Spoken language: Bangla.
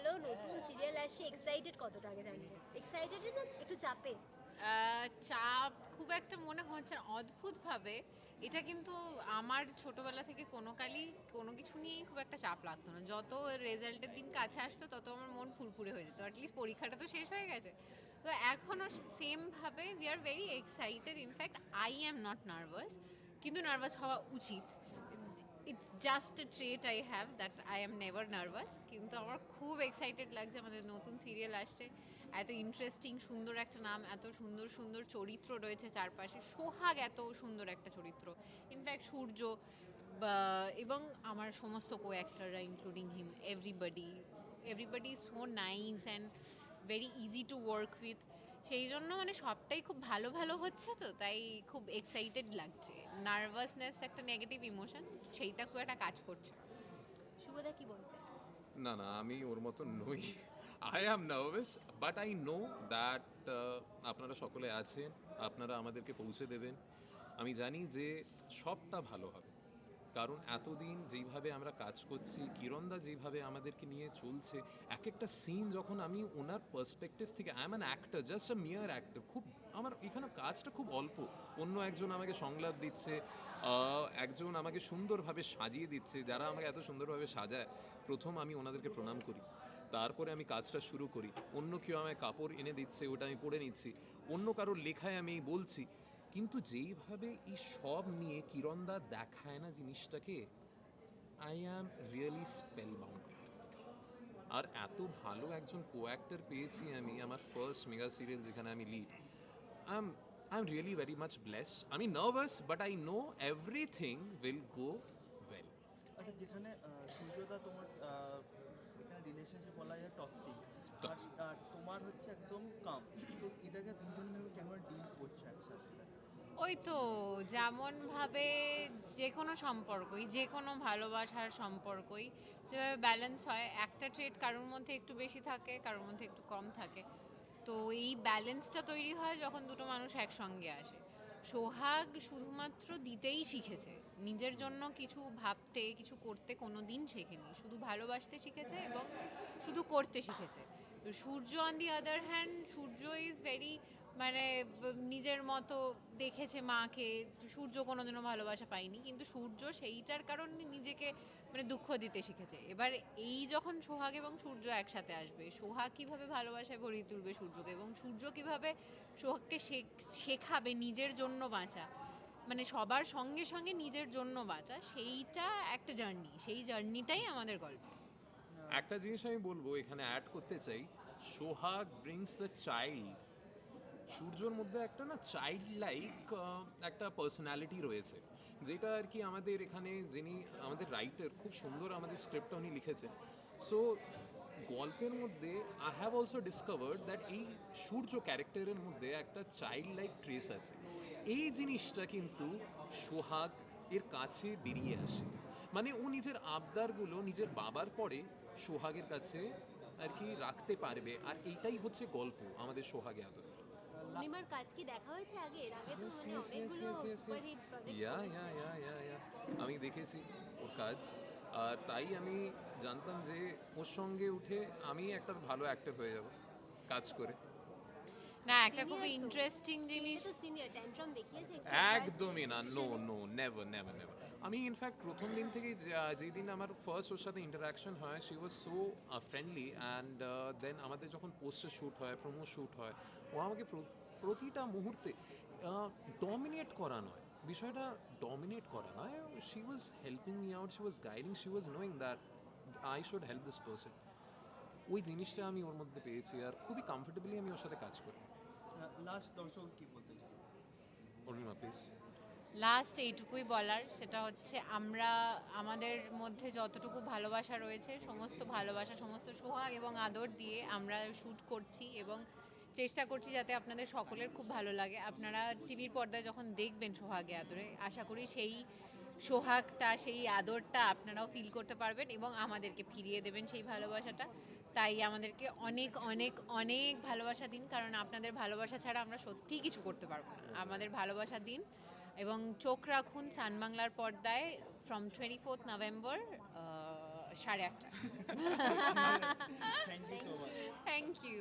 বলো নতুন সিরিয়াল আসছে এক্সাইটেড কতটা আগে জানিয়ে এক্সাইটেড না একটু চাপে? চাপ খুব একটা মনে হচ্ছে অদ্ভুতভাবে। এটা কিন্তু আমার ছোটবেলা থেকে কোনো কালই কোনো কিছু নিয়েই খুব একটা চাপ লাগতো না। যত রেজাল্টের দিন কাছে আসতো, তত আমার মন ফুরফুরে হয়ে যেত। অ্যাটলিস্ট পরীক্ষাটা তো শেষ হয়ে গেছে। তো এখনও সেমভাবে we are very excited in fact I am not nervous কিন্তু নার্ভাস হওয়া উচিত। It's just a trait I have that I am never nervous কিন্তু আমার খুব এক্সাইটেড লাগছে আমাদের নতুন সিরিয়াল আসছে। এত ইন্টারেস্টিং সুন্দর একটা নাম, এত সুন্দর সুন্দর চরিত্র রয়েছে চারপাশে। সোহাগ এত সুন্দর একটা চরিত্র। ইনফ্যাক্ট সূর্য এবং আমার সমস্ত কো অ্যাক্টাররা including him everybody everybody so nice and very easy to work with সেই জন্য মানে সবটাই খুব ভালো ভালো হচ্ছে তো, তাই খুব এক্সাইটেড লাগছে। নার্ভাসনেস একটা নেগেটিভ ইমোশন সেইটা খুব একটা কাজ করছে। শুভদা কি বলবে? না না আমি ওর মতো নই। I am nervous but I know that আপনারা সকলে আছেন আপনারা আমাদেরকে পৌঁছে দেবেন। আমি জানি যে সবটা ভালো হবে। কারণ এতদিন যেইভাবে আমরা কাজ করছি কিরণদা যেইভাবে আমাদেরকে নিয়ে চলছে এক একটা সিন যখন আমি ওনার পার্সপেক্টিভ থেকে I am an actor just a mere actor খুব আমার এখানে কাজটা খুব অল্প। অন্য একজন আমাকে সংলাপ দিচ্ছে একজন আমাকে সুন্দরভাবে সাজিয়ে দিচ্ছে, যারা আমাকে এত সুন্দরভাবে সাজায়। প্রথম আমি ওনাদেরকে প্রণাম করি, তারপরে আমি কাজটা শুরু করি। অন্য কেউ আমায় কাপড় এনে দিচ্ছে, ওটা আমি পরে নিচ্ছি। অন্য কারোর লেখায় আমি বলছি, কিন্তু যেইভাবে এই সব নিয়ে কিরণদা দেখায় না জিনিসটাকে I am really spell bounded আর এত ভালো একজন কো অ্যাক্টর পেয়েছি আমি, আমার ফার্স্ট মেগা সিরিয়াল যেখানে আমি lead um I am really very much bless আমি nervous but I know everything will go well আচ্ছা যেখানে সূর্যদা তোমার আহ, এখানে রিলেশনশিপ বলা যায় টক্সিক আর তোমার হচ্ছে একদম কাম তো এটাকে দুজন ভাবে কেমন ডিল করছ একসাথে? ওই তো যেমনভাবে যে কোনো সম্পর্কই যে কোনো ভালোবাসার সম্পর্কই যেভাবে ব্যালেন্স হয় একটা ট্রেড কারোর মধ্যে একটু বেশি থাকে কারোর মধ্যে একটু কম থাকে। তো এই ব্যালেন্সটা তৈরি হয় যখন দুটো মানুষ একসঙ্গে আসে। সোহাগ শুধুমাত্র দিতেই শিখেছে। নিজের জন্য কিছু ভাবতে, কিছু করতে কোনো দিন শেখেনি। শুধু ভালোবাসতে শিখেছে এবং শুধু করতে শিখেছে। Surya on the other hand Surya is very মানে নিজের মতো দেখেছে মাকে, সূর্য কোনোদিনও ভালোবাসা পায়নি, কিন্তু সূর্য সেইটার কারণে নিজেকে মানে দুঃখ দিতে শিখেছে। এবার এই যখন সোহাগ এবং সূর্য একসাথে আসবে, সোহাগ কীভাবে ভালোবাসায় ভরিয়ে তুলবে সূর্যকে এবং সূর্য কীভাবে সোহাগকে শেখ- শেখাবে নিজের জন্য বাঁচা মানে সবার সঙ্গে সঙ্গে নিজের জন্য বাঁচা, সেইটা একটা জার্নি, সেই জার্নিটাই আমাদের গল্প। একটা জিনিস আমি বলব, এখানে অ্যাড করতে চাই, সোহাগ ব্রিংস দ্য চাইল্ড সূর্যর মধ্যে একটা না চাইল্ড লাইক একটা পার্সোনালিটি রয়েছে, যেটা আর কি আমাদের এখানে যিনি, আমাদের রাইটার খুব সুন্দর আমাদের স্ক্রিপ্টটা উনি লিখেছেন। সো গল্পের মধ্যে I have also discovered that এই সূর্য ক্যারেক্টারের মধ্যে একটা চাইল্ড লাইক ট্রেস আছে। এই জিনিসটা কিন্তু সোহাগ এর কাছে বেরিয়ে আসে। মানে ও নিজের আবদারগুলো নিজের বাবার পরে সোহাগের কাছে আর কি রাখতে পারবে। আর এইটাই হচ্ছে গল্প আমাদের সোহাগে আদর পূর্ণিমার কাজ কি দেখা হয়েছে আগে? এর আগে তো মানে অনেকগুলো. সুপারহিট প্রজেক্ট ইয়া ইয়া ইয়া ইয়া ইয়া আমি দেখেছি ওর কাজ। আর তাই আমি জানতাম যে ওর সঙ্গে উঠে আমি একটা ভালো অ্যাক্টর হয়ে যাব কাজ করে। না একটা খুব ইন্টারেস্টিং জিনিস তো সিনিয়র ট্যান্ট্রাম দেখিয়েছে একদমই না। No no never never never আমি ইনফ্যাক্ট প্রথম দিন থেকেই যেদিন আমার ফার্স্ট ওর সাথে ইন্টারাকশন হয় she was so friendly and then আমাদের যখন পোস্টার শ্যুট হয় প্রোমো শ্যুট হয় ও আমাকে প্রতিটা মুহূর্তে ডমিনেট করা নয়। বিষয়টা ডমিনেট করা নয়। She was helping me out she was guiding she was knowing that I should help this person ওই জিনিসটা আমি ওর মধ্যে পেয়েছি আর খুবই কমফোর্টেবলি আমি ওর সাথে কাজ করি। লাস্ট দর্শক কি বলতে চাই অরুণিমা প্লিজ লাস্ট এইটুকুই বলার, সেটা হচ্ছে আমরা, আমাদের মধ্যে যতটুকু ভালোবাসা রয়েছে, সমস্ত ভালোবাসা, সমস্ত সোহাগ এবং আদর দিয়ে আমরা শ্যুট করছি এবং চেষ্টা করছি যাতে আপনাদের সকলের খুব ভালো লাগে। আপনারা টিভির পর্দায় যখন দেখবেন সোহাগে আদরে, আশা করি সেই সোহাগটা, সেই আদরটা আপনারাও ফিল করতে পারবেন এবং আমাদেরকে ফিরিয়ে দেবেন সেই ভালোবাসাটা। তাই আমাদেরকে অনেক অনেক অনেক ভালোবাসা দিন, কারণ আপনাদের ভালোবাসা ছাড়া আমরা সত্যিই কিছু করতে পারব না। আমাদের ভালোবাসা দিন এবং চোখ রাখুন সানবাংলার পর্দায় ফ্রম টোয়েন্টি ফোর্থ নভেম্বর সাড়ে আটটা। Thank you